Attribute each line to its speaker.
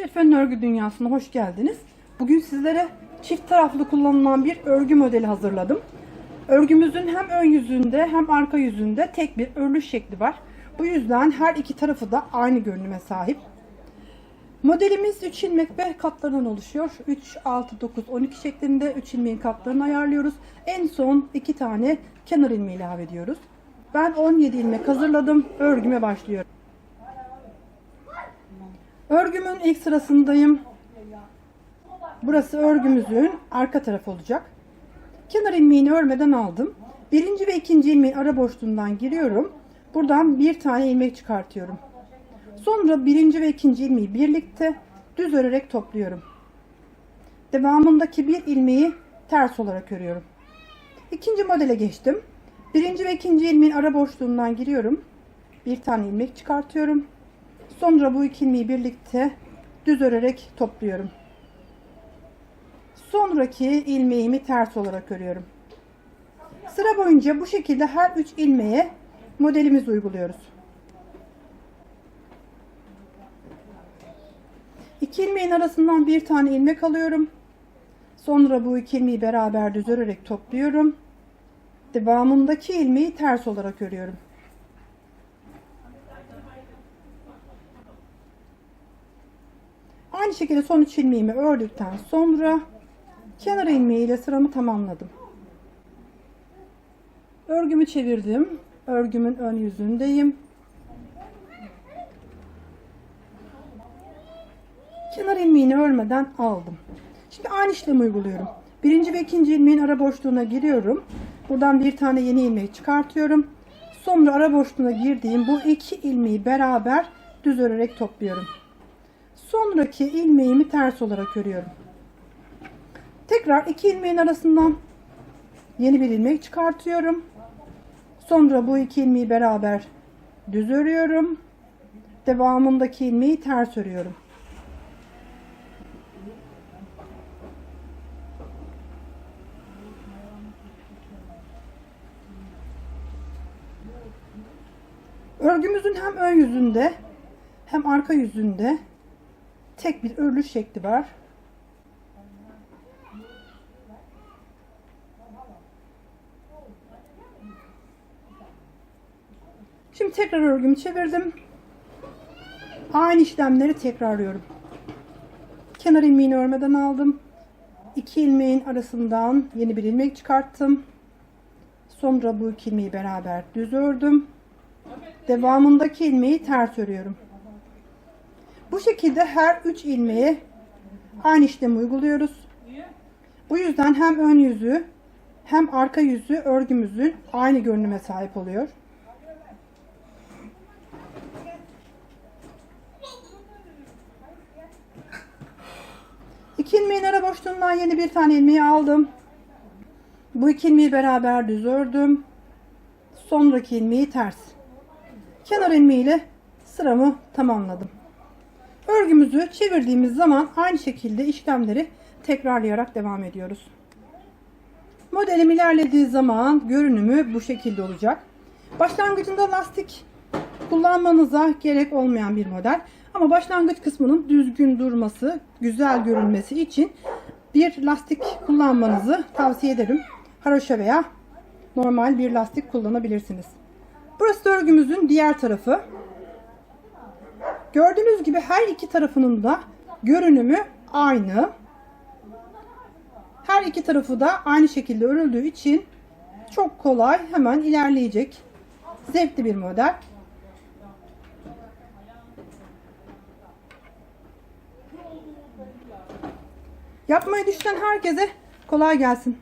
Speaker 1: Şerife'nin örgü dünyasına hoş geldiniz. Bugün sizlere çift taraflı kullanılan bir örgü modeli hazırladım. Örgümüzün hem ön yüzünde hem arka yüzünde tek bir örülüş şekli var. Bu yüzden her iki tarafı da aynı görünüme sahip. Modelimiz 3 ilmek ve katlarından oluşuyor. 3, 6, 9, 12 şeklinde 3 ilmeğin katlarını ayarlıyoruz. En son 2 tane kenar ilmeği ilave ediyoruz. Ben 17 ilmek hazırladım. Örgüme başlıyorum. Örgümün ilk sırasındayım. Burası örgümüzün arka tarafı olacak. Kenar ilmeğini örmeden aldım. Birinci ve ikinci ilmeğin ara boşluğundan giriyorum. Buradan bir tane ilmek çıkartıyorum. Sonra birinci ve ikinci ilmeği birlikte düz örerek topluyorum. Devamındaki bir ilmeği ters olarak örüyorum. İkinci modele geçtim. Birinci ve ikinci ilmeğin ara boşluğundan giriyorum. Bir tane ilmek çıkartıyorum. Sonra bu iki ilmeği birlikte düz örerek topluyorum. Sonraki ilmeğimi ters olarak örüyorum. Sıra boyunca bu şekilde her üç ilmeğe modelimizi uyguluyoruz. İki ilmeğin arasından bir tane ilmek alıyorum. Sonra bu iki ilmeği beraber düz örerek topluyorum. Devamındaki ilmeği ters olarak örüyorum. Aynı şekilde son üç ilmeğimi ördükten sonra kenar ilmeği ile sıramı tamamladım. Örgümü çevirdim. Örgümün ön yüzündeyim. Kenar ilmeğini örmeden aldım. Şimdi aynı işlemi uyguluyorum. Birinci ve ikinci ilmeğin ara boşluğuna giriyorum. Buradan bir tane yeni ilmeği çıkartıyorum. Sonra ara boşluğuna girdiğim bu iki ilmeği beraber düz örerek topluyorum. Sonraki ilmeğimi ters olarak örüyorum. Tekrar iki ilmeğin arasından yeni bir ilmek çıkartıyorum. Sonra bu iki ilmeği beraber düz örüyorum. Devamındaki ilmeği ters örüyorum. Örgümüzün hem ön yüzünde hem arka yüzünde tek bir örülüş şekli var. Şimdi tekrar örgümü çevirdim. Aynı işlemleri tekrarlıyorum. Kenar ilmeğini örmeden aldım. İki ilmeğin arasından yeni bir ilmek çıkarttım. Sonra bu iki ilmeği beraber düz ördüm. Devamındaki ilmeği ters örüyorum. Bu şekilde her 3 ilmeğe aynı işlemi uyguluyoruz. Bu yüzden hem ön yüzü hem arka yüzü örgümüzün aynı görünüme sahip oluyor. İki ilmeğin ara boşluğundan yeni bir tane ilmeği aldım. Bu iki ilmeği beraber düz ördüm. Sonraki ilmeği ters. Kenar ilmeğiyle sıramı tamamladım. Örgümüzü çevirdiğimiz zaman aynı şekilde işlemleri tekrarlayarak devam ediyoruz. Modelim ilerlediği zaman görünümü bu şekilde olacak. Başlangıcında lastik kullanmanıza gerek olmayan bir model. Ama başlangıç kısmının düzgün durması, güzel görünmesi için bir lastik kullanmanızı tavsiye ederim. Haroşa veya normal bir lastik kullanabilirsiniz. Burası örgümüzün diğer tarafı. Gördüğünüz gibi her iki tarafının da görünümü aynı. Her iki tarafı da aynı şekilde örüldüğü için çok kolay hemen ilerleyecek. Zevkli bir model. Yapmayı düşünen herkese kolay gelsin.